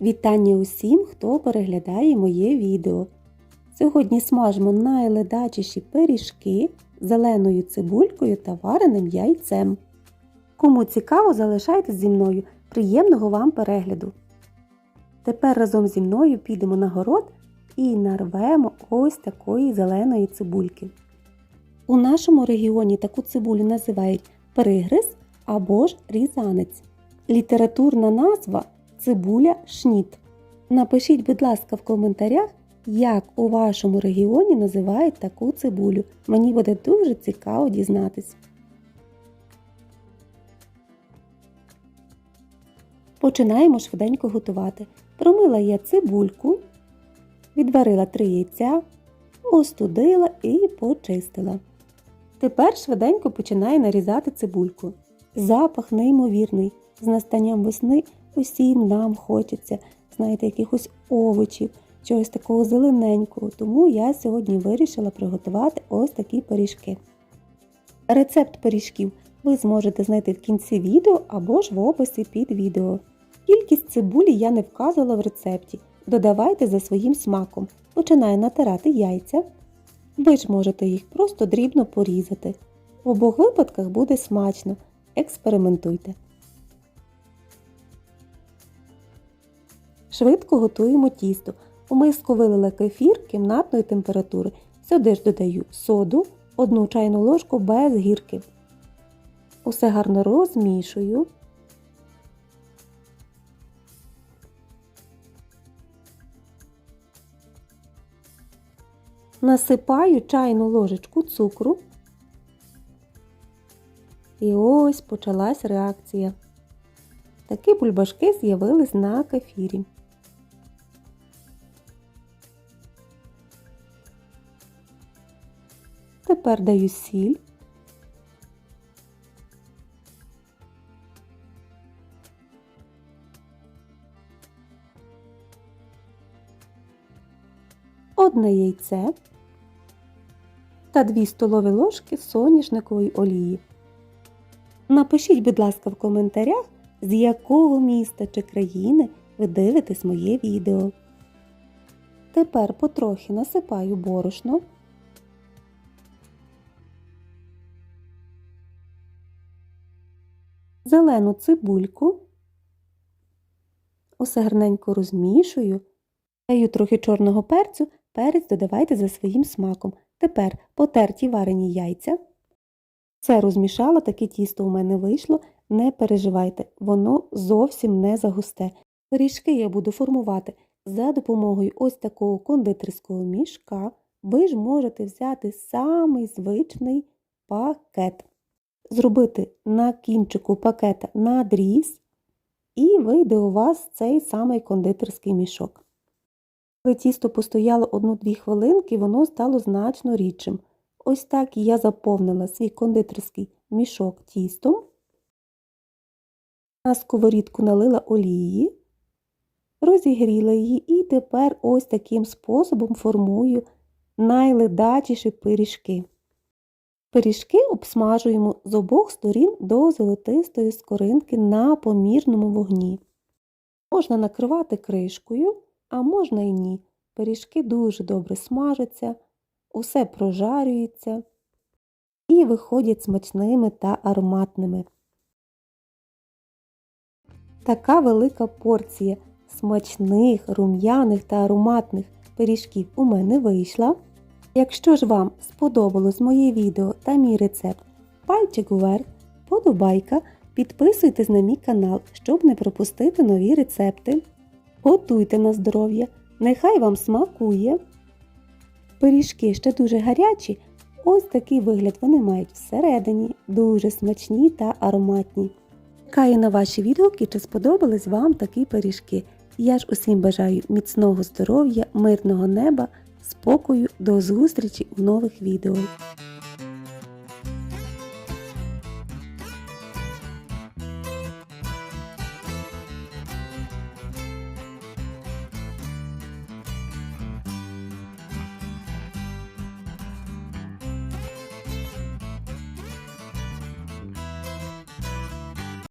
Вітання усім, хто переглядає моє відео. Сьогодні смажимо найледачіші пиріжки зеленою цибулькою та вареним яйцем. Кому цікаво, залишайтесь зі мною. Приємного вам перегляду! Тепер разом зі мною підемо на город і нарвемо ось такої зеленої цибульки. У нашому регіоні таку цибулю називають перегриз або ж різанець. Літературна назва цибуля шніт. Напишіть, будь ласка, в коментарях, як у вашому регіоні називають таку цибулю. Мені буде дуже цікаво дізнатись. Починаємо швиденько готувати. Промила я цибульку, відварила 3 яйця, остудила і почистила. Тепер швиденько починаю нарізати цибульку. Запах неймовірний. З настанням весни усім нам хочеться, знаєте, якихось овочів, чогось такого зелененького. Тому я сьогодні вирішила приготувати ось такі пиріжки. Рецепт пиріжків ви зможете знайти в кінці відео або ж в описі під відео. Кількість цибулі я не вказувала в рецепті. Додавайте за своїм смаком. Починаю натирати яйця. Ви ж можете їх просто дрібно порізати. В обох випадках буде смачно. Експериментуйте. Швидко готуємо тісто. У миску вилила кефір кімнатної температури. Сюди ж додаю соду, одну чайну ложку без гірки. Усе гарно розмішую. Насипаю чайну ложечку цукру. І ось почалась реакція. Такі бульбашки з'явились на кефірі. Тепер даю сіль. Одне яйце та 2 столові ложки соняшникової олії. Напишіть, будь ласка, в коментарях, з якого міста чи країни ви дивитесь моє відео. Тепер потрохи насипаю борошно. Зелену цибульку. Усе гарненько розмішую. Даю трохи чорного перцю, перець додавайте за своїм смаком. Тепер потерті варені яйця. Все розмішала, таке тісто у мене вийшло. Не переживайте, воно зовсім не загусте. Пиріжки я буду формувати за допомогою ось такого кондитерського мішка. Ви ж можете взяти самий звичний пакет. Зробити на кінчику пакета надріз, і вийде у вас цей самий кондитерський мішок. Коли тісто постояло 1-2 хвилинки, воно стало значно рідшим. Ось так я заповнила свій кондитерський мішок тістом. На сковорідку налила олії, розігріла її і тепер ось таким способом формую найледачіші пиріжки. Пиріжки обсмажуємо з обох сторін до золотистої скоринки на помірному вогні. Можна накривати кришкою, а можна і ні. Пиріжки дуже добре смажаться, усе прожарюється і виходять смачними та ароматними. Така велика порція смачних, рум'яних та ароматних пиріжків у мене вийшла. Якщо ж вам сподобалось моє відео та мій рецепт, пальчик вверх, подобайка, підписуйтесь на мій канал, щоб не пропустити нові рецепти. Готуйте на здоров'я, нехай вам смакує! Пиріжки ще дуже гарячі, ось такий вигляд вони мають всередині, дуже смачні та ароматні. Чекаю на ваші відгуки, чи сподобались вам такі пиріжки. Я ж усім бажаю міцного здоров'я, мирного неба, спокою, до зустрічі в нових відео.